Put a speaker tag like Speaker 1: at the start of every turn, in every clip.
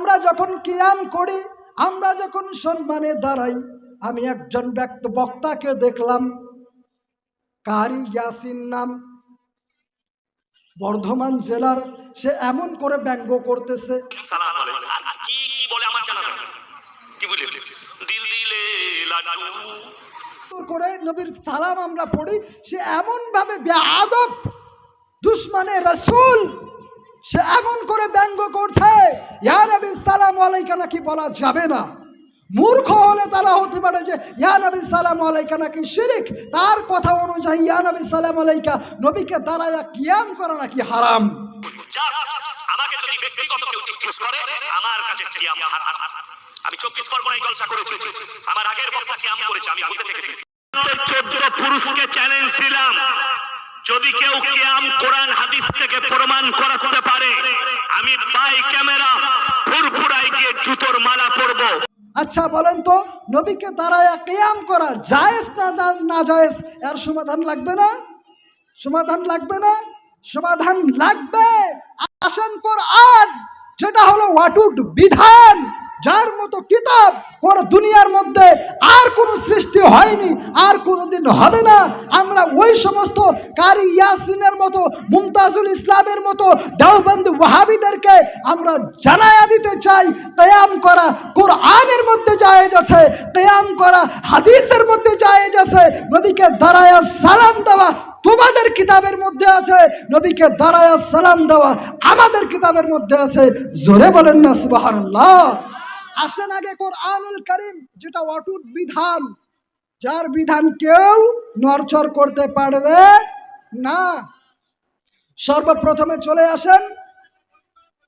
Speaker 1: আমরা যখন কিয়াম করি আমরা যখন সম্মানে দাঁড়াই আমি একজন ব্যক্ত বক্তাকে দেখলাম। কারি ইয়াসিন নাম। বর্ধমান জেলার সে এমন করে ব্যঙ্গ করতেছে। করে নবীর সালাম আমরা পড়ি সে এমন ভাবে বেআদব দুশ্মনে রসুল সে এমন করে ব্যঙ্গ করছে ইয়া নবী সালাম আলাইকা নাকি বলা যাবে না। মূর্খ হলে তারা হতে পারে যে ইয়া নবী সালাম আলাইকা নাকি শিরিক। তার কথা অনুযায়ী ইয়া নবী সালাম আলাইকা নবীকে দাঁড়ায়া কিয়াম করা নাকি হারাম।
Speaker 2: আমাকে যদি ব্যক্তিগত কেউ জিজ্ঞেস করে আমার কাছে কিয়াম হারাম? আমি চব্বিশ পরগনায় জলসা করেছি। আমার আগের বক্তা কিয়াম করেছে আমি বসে থেকেছি চোদ্দ পুরুষকে চ্যালেঞ্জ দিলাম। যদি কেউ কেয়াম কোরআন, হাদিস থেকে প্রমাণ করাতে পারে, আমি বাই ক্যামেরা ফুরফুরাই গিয়ে জুতোর মালা পরবো।
Speaker 1: আচ্ছা বলেন তো, নবীকে দাঁড়ায়া কেয়াম করা জায়েজ না না- জায়েজ? এর সমাধান লাগবে না? সমাধান লাগবে না? সমাধান লাগবে? আসেন কোরআন, যেটা হলো ওয়াটুড বিধান। কিতাব কোন দুনিয়ার মধ্যে আর কোনো সৃষ্টি হয়নি, আর কোনোদিন হবে না। আমরা ওই সমস্ত কারি ইয়াসিনের মতো, মুমতাজুল ইসলামের মতো, দেওবন্দ ওয়াহাবিদেরকে আমরা জানায়া দিতে চাই কেয়াম করা কোরআনের মধ্যে জায়েজ আছে কেয়াম করা হাদিসের মধ্যে জায়েজ আছে। নবীকে দাঁড়ায়া সালাম দেওয়া তোমাদের কিতাবের মধ্যে আছে, নবীকে দাঁড়ায়া সালাম দেওয়া আমাদের কিতাবের মধ্যে আছে। জোরে বলেন না, সুবহানাল্লাহ। আসেন আগে কোরআনুল করিম, যেটা অটুট বিধান। যার বিধান কেউ নরচর করতে পারবে না। সর্বপ্রথমে চলে আসেন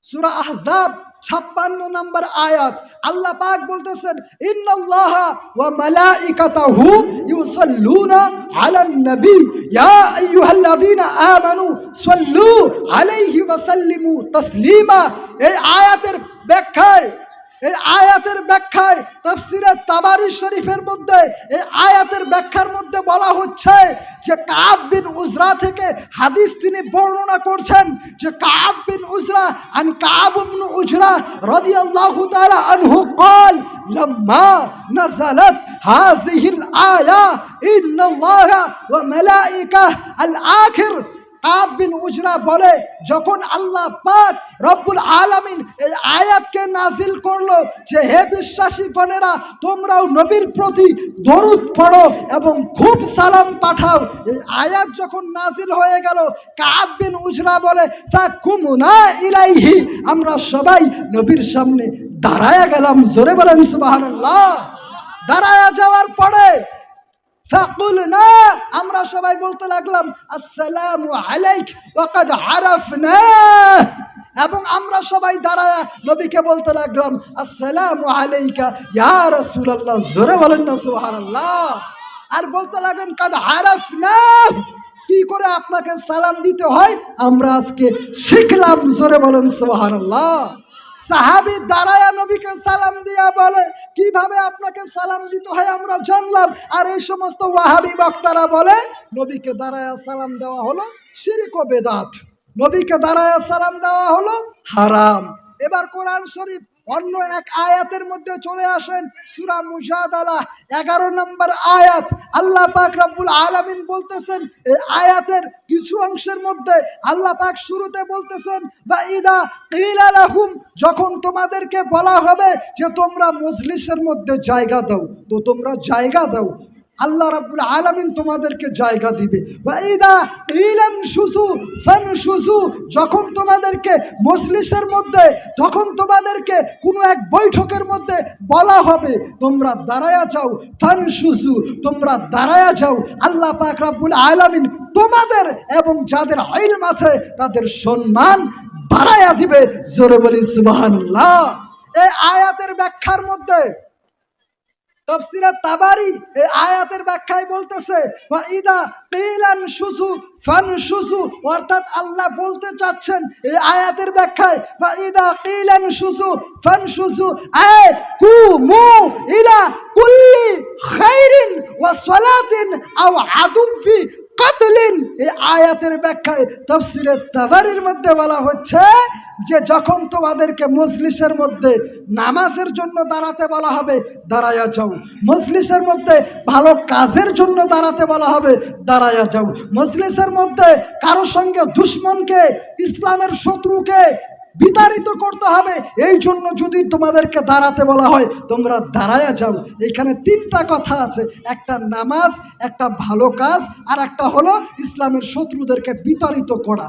Speaker 1: সুরা আহজাব, ছাপ্পান্ন নম্বর আয়াত। আল্লাহ পাক বলতেছেন, ইন্নাল্লাহ ওয়া মালাইকাতাহু ইউসাল্লুনা আলান নবী। ইয়া আইয়ুহাল্লাযীনা আমানু সাল্লু আলাইহি ওয়া সাল্লিমু তাসলিমা। এই আয়াতের ব্যাখ্যায় এই আয়াতের ব্যাখ্যায় তাফসিরে তাবারি শরীফের মধ্যে এই আয়াতের ব্যাখ্যার মধ্যে বলা হচ্ছে যে কাব বিন উজরা থেকে হাদিস তিনি বর্ণনা করছেন যে কাব বিন উজরা আন কাব ইবনে উজরা রাদিয়াল্লাহু তাআলা আনহু قال لما نزلت هذه الآية إن الله وملائكة الآخر কাব বিন উজরা বলে, যখন আল্লাহ পাক রব্বুল আলামিন এই আয়াতকে নাজিল করল যে, হে বিশ্বাসী গণেরা তোমরাও নবীর প্রতি দরুদ পড়ো এবং খুব সালাম পাঠাও। এই আয়াত যখন নাজিল হয়ে গেল, কাব বিন উজরা বলে, ফাকুমুনা ইলাইহি আমরা সবাই নবীর সামনে দাঁড়ায়া গেলাম। জোরে বলেন সুবহানাল্লাহ। দাঁড়ায়া যাওয়ার পরে فقلنا আমরা সবাই বলতে লাগলাম আসসালামু আলাইক ওয়াকাদ আরাফনা এবং আমরা সবাই দাঁড়ায় নবীকে বলতে লাগলাম আসসালামু আলাইকা ইয়া রাসূলুল্লাহ জোরে বলেন না সুবহানাল্লাহ আর বলতে লাগলেন কাদ আরাফনা কি করে আপনাকে সালাম দিতে হয় আমরা আজকে শিখলাম জোরে বলেন সুবহানাল্লাহ সাহাবি দাঁড়ায়া নবীকে সালাম দিয়া বলে, কীভাবে আপনাকে সালাম দিতে হয় আমরা জানলাম। আর এই সমস্ত ওয়াহাবি বক্তারা বলে, নবীকে দাঁড়ায়া সালাম দেওয়া হলো শিরিক বেদাত। নবীকে দাঁড়ায়া সালাম দেওয়া হলো হারাম। এবার কোরআন শরীফ অন্য এক আয়াতের মধ্যে চলে আসেন সুরা মুজাদালা, এগারো নম্বর আয়াত। আল্লাহ পাক রব্বুল আলমিন বলতেছেন, এই আয়াতের কিছু অংশের মধ্যে আল্লাহ পাক শুরুতে বলতেছেন, বা ইদা কিলা লাহুম যখন তোমাদেরকে বলা হবে যে তোমরা মজলিসের মধ্যে জায়গা দাও, তো তোমরা জায়গা দাও। আল্লাহ রাব্বুল আলামিন তোমাদেরকে জায়গা দিবে। যখন তোমাদেরকে মজলিসের মধ্যে, তখন তোমাদেরকে কোনো এক বৈঠকের মধ্যে বলা হবে, তোমরা দাঁড়ায়া যাও ফান শুসু তোমরা দাঁড়ায়া যাও। আল্লাহ পাক রাব্বুল আলামিন তোমাদের এবং যাদের ইলম আছে, তাদের সম্মান বাড়ায়া দিবে। জোরে বলি সুবহানাল্লাহ। এই আয়াতের ব্যাখ্যার মধ্যে তফসিরা তাবারি এই আয়াতের ব্যাখ্যায় বলতেছে অর্থাৎ আল্লাহ বলতে চাচ্ছেন এই আয়াতের ব্যাখ্যায় ওয়া ইদা কিলান সুসু ফান সুসু আয় কু মু ইলা কুল্লি খাইরিন ওয়া সালাতিন কাতলিন। এই আয়াতের ব্যাখ্যায় তফসিরে তাবারির মধ্যে বলা হচ্ছে যে, যখন তোমাদেরকে মজলিসের মধ্যে নামাজের জন্য দাঁড়াতে বলা হবে, দাঁড়ায়া যাও। মজলিসের মধ্যে ভালো কাজের জন্য দাঁড়াতে বলা হবে, দাঁড়ায়া যাও। মজলিসের মধ্যে কারোর সঙ্গে দুশ্মনকে, ইসলামের শত্রুকে বিতাড়িত করতে হবে। এই জন্য যদি তোমাদেরকে দাঁড়াতে বলা হয়, তোমরা দাঁড়ায়া যাও। এখানে তিনটা কথা আছে। একটা নামাজ, একটা ভালো কাজ, আর একটা হলো ইসলামের শত্রুদেরকে বিতাড়িত করা।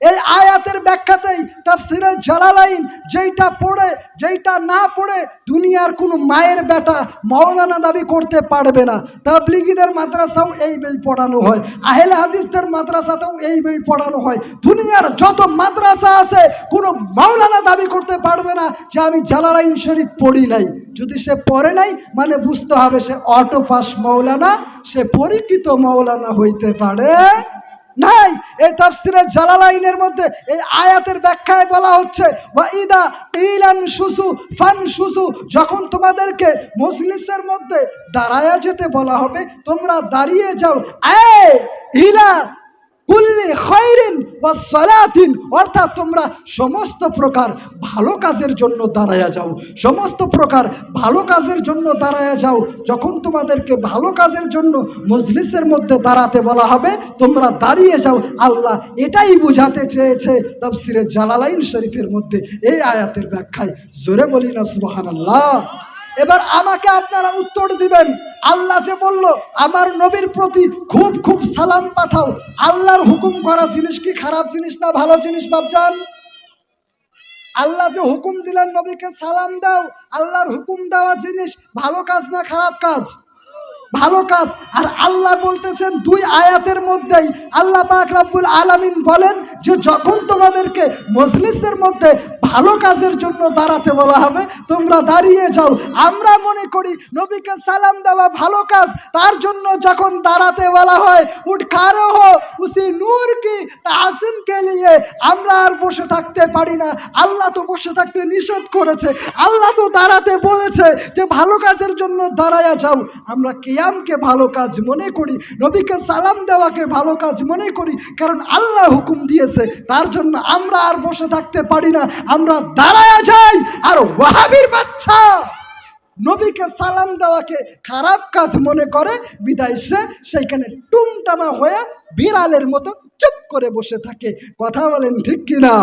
Speaker 1: এই আয়াতের ব্যাখ্যাতেই তাফসিরে জালালাইন, যেইটা পড়ে, যেইটা না পড়ে দুনিয়ার কোনো মায়ের বেটা মৌলানা দাবি করতে পারবে না। তাবলিগীদের মাদ্রাসাও এই বই পড়ানো হয়, আহেলে হাদিসদের মাদ্রাসাতেও এই বই পড়ানো হয়। দুনিয়ার যত মাদ্রাসা আছে, কোনো মৌলানা দাবি করতে পারবে না যে আমি জালালাইন শরীফ পড়ি নাই। যদি সে পড়ে নাই মানে বুঝতে হবে সে অটো পাস মৌলানা সে পরীক্ষিত মৌলানা হইতে পারে। নাই। এই তাফসিরে জালালাইনের মধ্যে এই আয়াতের ব্যাখ্যায় বলা হচ্ছে ইদা ইলান সুসু ফান সুসু যখন তোমাদেরকে মজলিসের মধ্যে দাঁড়ায়া যেতে বলা হবে, তোমরা দাঁড়িয়ে যাও। এ ইলা কুল্লি খৈরিন ওয়া সালাতিন। অর্থাৎ তোমরা সমস্ত প্রকার ভালো কাজের জন্য দাঁড়ায়া যাও। সমস্ত প্রকার ভালো কাজের জন্য দাঁড়ায়া যাও। যখন তোমাদেরকে ভালো কাজের জন্য মজলিসের মধ্যে দাঁড়াতে বলা হবে, তোমরা দাঁড়িয়ে যাও। আল্লাহ এটাই বুঝাতে চেয়েছে তফসিরে জালালাইন শরীফের মধ্যে এই আয়াতের ব্যাখ্যায়। জোরে বলি না, সুবহানাল্লাহ। এবার আমাকে আপনারা উত্তর দিবেন। আল্লাহ যে বলল, আমার নবীর প্রতি খুব খুব সালাম পাঠাও। আল্লাহর হুকুম করা জিনিস কি খারাপ জিনিস না ভালো জিনিস বাবজান আল্লাহ যে হুকুম দিলেন নবীকে সালাম দাও। আল্লাহর হুকুম দেওয়া জিনিস ভালো কাজ না খারাপ কাজ? ভালো কাজ। আর আল্লাহ বলতেছেন, দুই আয়াতের মধ্যেই আল্লাহ পাক রাব্বুল আলামিন বলেন যে, যখন তোমাদেরকে মজলিসের মধ্যে ভালো কাজের জন্য দাঁড়াতে বলা হবে, তোমরা দাঁড়িয়ে যাও। আমরা মনে করি নবীকে সালাম দেওয়া ভালো কাজ। তার জন্য যখন দাঁড়াতে বলা হয় উঠ খারো হো, উসি নূর কি তাসিম নিয়ে আমরা আর বসে থাকতে পারি না। আল্লাহ তো বসে থাকতে নিষেধ করেছে। আল্লাহ তো দাঁড়াতে বলেছে যে, ভালো কাজের জন্য দাঁড়ায়া যাও। আমরা কিয়ামকে ভালো কাজ মনে করি, নবীকে সালাম দেওয়াকে ভালো কাজ মনে করি, কারণ আল্লাহ হুকুম দিয়েছে, তার জন্য আমরা আর বসে থাকতে পারি না, আমরা দাঁড়ায়া যাই, আর ওয়াহাবির বাচ্চা নবীকে সালাম দেওয়াকে খারাপ কাজ মনে করে, বিদায় সে সেইখানে টুমটামা হয়ে বিড়ালের মতো চুপ করে বসে থাকে, কথা বলেন ঠিক কিনা?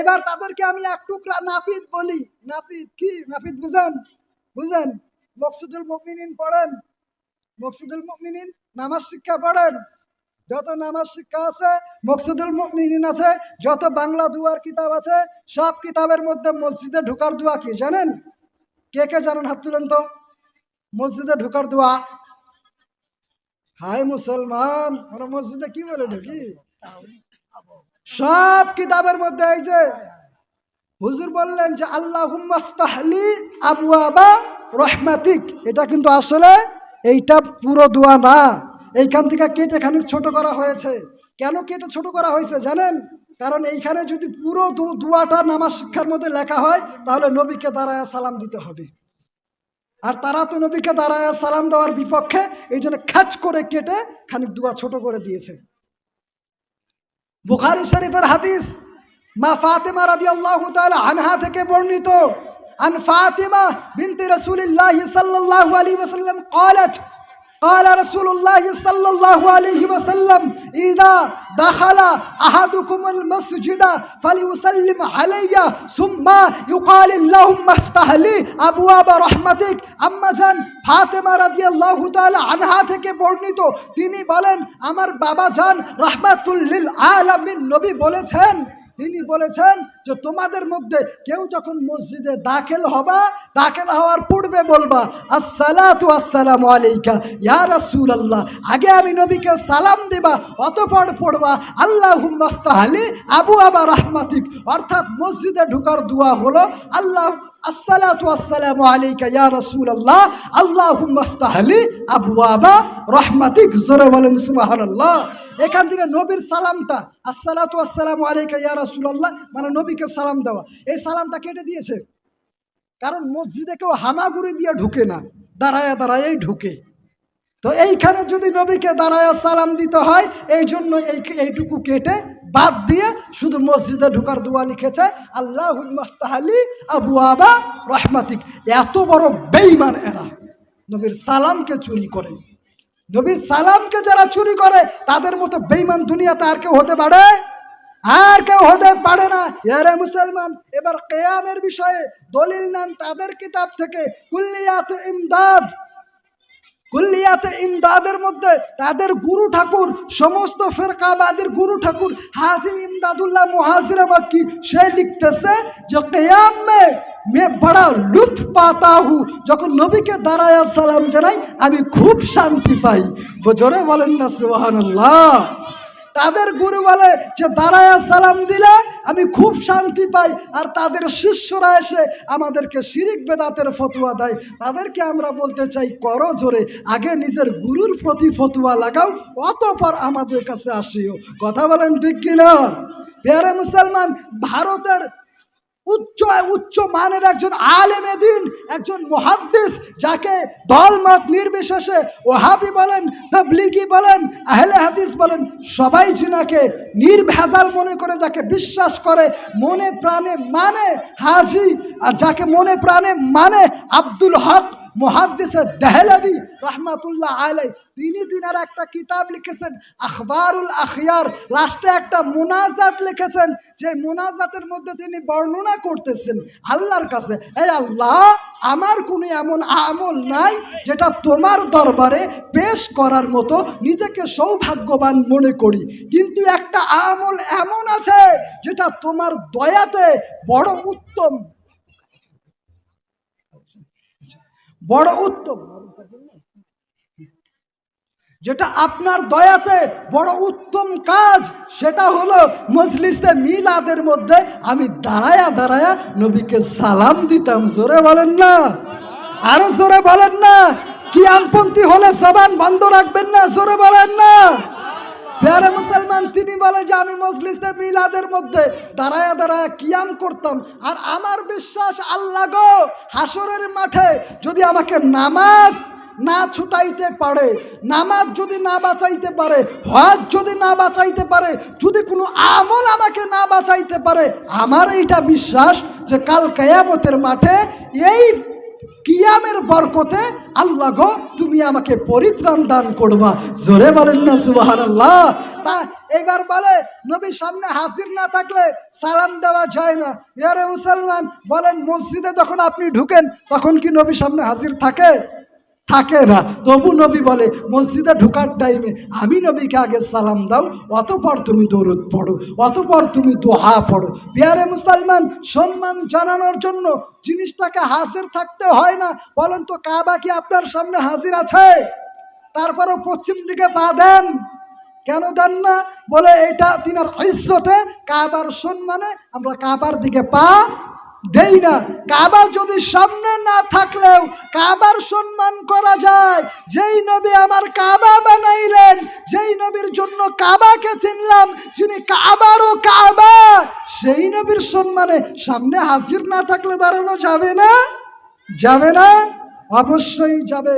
Speaker 1: এবার তাদেরকে আমি এক টুকরা নাপিত বলি, নাপিত কি? নাপিত বুঝেন? বুঝেন? মকসুদুল মুমিনিন পড়েন। মকসুদুল মুমিনিন নামাজ শিক্ষা পড়েন। যত নামাজ শিক্ষা আছে, মকসুদুল মুমিনিন আছে, যত বাংলা দুয়ার কিতাব আছে, সব কিতাবের মধ্যে মসজিদে ঢোকার দোয়া কি জানেন? কে কে জানেন? হাত তুলেন তো। মসজিদে ঢোকার দোয়া। হাই মুসলমান, আমরা মসজিদে কি বলে ঢুকি? সব কিতাবের মধ্যে এই যে হুজুর বললেন যে আল্লাহ আবু আবা রহমাতিক, এটা কিন্তু আসলে এইটা পুরো দোয়া না। এইখান থেকে কেটে খানিক ছোট করা হয়েছে। কেন কেটে ছোট করা হয়েছে জানেন? কারণ এইখানে যদি পুরো দোয়াটা নামাজ শিক্ষার মধ্যে লেখা হয়, তাহলে নবীকে দাঁড়ায় সালাম দিতে হবে। আর তারা তো নবীকে দাঁড়ায় সালাম দেওয়ার বিপক্ষে এই জন্য খ্যাচ করে কেটে খানিক দোয়া ছোট করে দিয়েছে। বুখারি শরীফের হাদিস, মা ফাতেমা রাদিয়াল্লাহু তাআলা আনহা থেকে বর্ণিত আন ফাতিমা বিনতি রাসূলিল্লাহ সাল্লাল্লাহু আলাইহি ওয়াসাল্লাম قالت قال رسول الله صلى الله عليه وسلم إذا دخل أحدكم المسجد فليسلم علي ثم يقال اللهم افتح لي أبواب رحمتك আম্মা জান ফাতেমা রাদিয়াল্লাহু তাআলা আনহা থেকে বর্ণিত তিনি বলেন আমার বাবা জান রাহমাতুল্লিল আলামিন নবী বলেছেন তিনি বলেছেন যে তোমাদের মধ্যে কেউ যখন মসজিদে দাখেল হবা, দাখেল হওয়ার পূর্বে বলবা, আসসালাতু আসসালাম আলাইকা, ইয়া রাসুল আল্লাহ আগে আমি নবীকে সালাম দেবা, অতপর পড়বা আল্লাহ হুম্মাফতাহ আলী আবু আবা রাহমাতিক। অর্থাৎ মসজিদে ঢুকার দোয়া হলো, আল্লাহ আসসালাতু আসসালামু আলাইকা ইয়া রাসূলুল্লাহ, আল্লাহুম্মা আফতাহলি আবওয়াবা রহমাতিক জোরে বলেন সুবহানাল্লাহ। এখান থেকে নবীর সালামটা, আসসালাতু আসসালামু আলাইকা ইয়া রাসূলুল্লাহ মানে নবীকে সালাম দেওয়া। এই সালামটা কেটে দিয়েছে। কারণ মসজিদে কেউ হামাগুড়ি দিয়ে ঢুকে না, দাঁড়ায় দাঁড়ায় ঢুকে। তো এইখানে যদি নবীকে দাঁড়ায় সালাম দিতে হয় এই জন্য এই এইটুকু কেটে বাদ দিয়ে শুধু মসজিদে ঢুকার দোয়া লিখেছে আল্লাহ আবু আবা রহমাতিক। এত বড় বেইমান এরা। নবীর সালামকে চুরি করে। নবীর সালামকে যারা চুরি করে, তাদের মতো বেইমান দুনিয়াতে আর কেউ হতে পারে? আর কেউ হতে পারে না। ইয়ারে মুসলমান, এবার কেয়ামের বিষয়ে দলিল নেন তাদের কিতাব থেকে। কুল্লিয়াত ইমদাদ কুল্লিয়াতে ইমদাদের মধ্যে তাদের গুরু ঠাকুর, সমস্ত ফেরকাবাদের গুরু ঠাকুর, হাজি ইমদাদুল্লাহ মুহাজির মক্কি, সে লিখতেছে যে কেয়াম মে মে বড়া লুৎফ পাতা হু। যখন নবীকে দাঁড়ায় সালাম জানাই, আমি খুব শান্তি পাই। জোরে বলেন না, সুবহানাল্লাহ। তাদের গুরু বলে যে দাঁড়ায়া সালাম দিলে আমি খুব শান্তি পাই, আর তাদের শিষ্যরা এসে আমাদেরকে শিরিক বেদাতের ফতুয়া দেয়। তাদেরকে আমরা বলতে চাই, করো জোরে, আগে নিজের গুরুর প্রতি ফতুয়া লাগাও, অতপর আমাদের কাছে আসিও। কথা বলেন ঠিক কিনা? পেয়ারে মুসলমান, ভারতের উচ্চ উচ্চ মানের একজন আলেমে দিন একজন মহাদ্দিস, যাকে দলমত নির্বিশেষে ওহাবি বলেন, তবলিগি বলেন, আহলে হাদিস বলেন, সবাই জিনাকে নির্ভেজাল মনে করে, যাকে বিশ্বাস করে, মনে প্রাণে মানে হাজি, আর যাকে মনে প্রাণে মানে আব্দুল হক মহাদ্দিসে দেহলাবি রহমাতুল্লাহ আলাই তিনি দিনের একটা কিতাব লিখেছেন, আখবারুল আখিয়ার। লাস্টে একটা মোনাজাত লিখেছেন, যে মোনাজাতের মধ্যে তিনি বর্ণনা করতেছেন আল্লাহর কাছে এই আল্লাহ, আমার কোনো এমন আমল নাই যেটা তোমার দরবারে পেশ করার মতো নিজেকে সৌভাগ্যবান মনে করি। কিন্তু একটা আমল এমন আছে যেটা তোমার দয়াতে বড় উত্তম বড় উত্তম। যেটা আপনার দয়াতে বড় উত্তম কাজ, সেটা হলো মজলিসে মিলাদের মধ্যে আমি দাঁড়ায়া দাঁড়ায়া নবীকে সালাম দিতাম, জোরে বলেন না? আরও জোরে বলেন না? কি আমপন্থী হলে সাবান বন্ধ রাখবেন না, জোরে বলেন না? পেয়ারে মুসলমান, তিনি বলে যে, আমি মজলিসে মিলাদের মধ্যে দাঁড়ায়া দাঁড়ায়া কিয়াম করতাম। আর আমার বিশ্বাস, আল্লাহ গো হাসরের মাঠে যদি আমাকে নামাজ না ছুটাইতে পারে, নামাজ যদি না বাঁচাইতে পারে, হজ যদি না বাঁচাইতে পারে, যদি কোনো আমল আমাকে না বাঁচাইতে পারে, আমার এইটা বিশ্বাস যে কাল কেয়ামতের মাঠে এই কিয়ামের বরকতে আল্লাহ গো, তুমি আমাকে পরিত্রাণ দান করবা। জোরে বলেন না সুবাহান আল্লাহ তা এবার বলে, নবীর সামনে হাসির না থাকলে সালাম দেওয়া যায় না। ইয়ারে মুসলমান, বলেন, মসজিদে যখন আপনি ঢুকেন, তখন কি নবীর সামনে হাজির থাকে? থাকে না। তবু নবী বলে, মসজিদে ঢুকার টাইমে আমি নবীকে আগে সালাম দাও, অতপর তুমি দৌড় পড়ো, অতপর তুমি দোহা পড়ো। বিহারে মুসলমান, সম্মান জানানোর জন্য জিনিসটাকে হাজির থাকতে হয় না। বলেন তো, কাবা কি আপনার সামনে হাজির আছে? তারপরে পশ্চিম দিকে পা দেন। কেন দেন না? বলে, এটা তিনার ঐশ্বতে কাবার সম্মানে আমরা কাবার দিকে পা দেই না। কাবা যদি সামনে না থাকলেও কাবার সম্মান করা যায়। যেই নবী আমার কাবা বানাইলেন, যেই নবীর জন্য কাবাকে চিনলাম, যিনি কাবারও কাবা, সেই নবীর সম্মানে সামনে হাজির না থাকলে দাঁড়ানো যাবে না? যাবে না? অবশ্যই যাবে।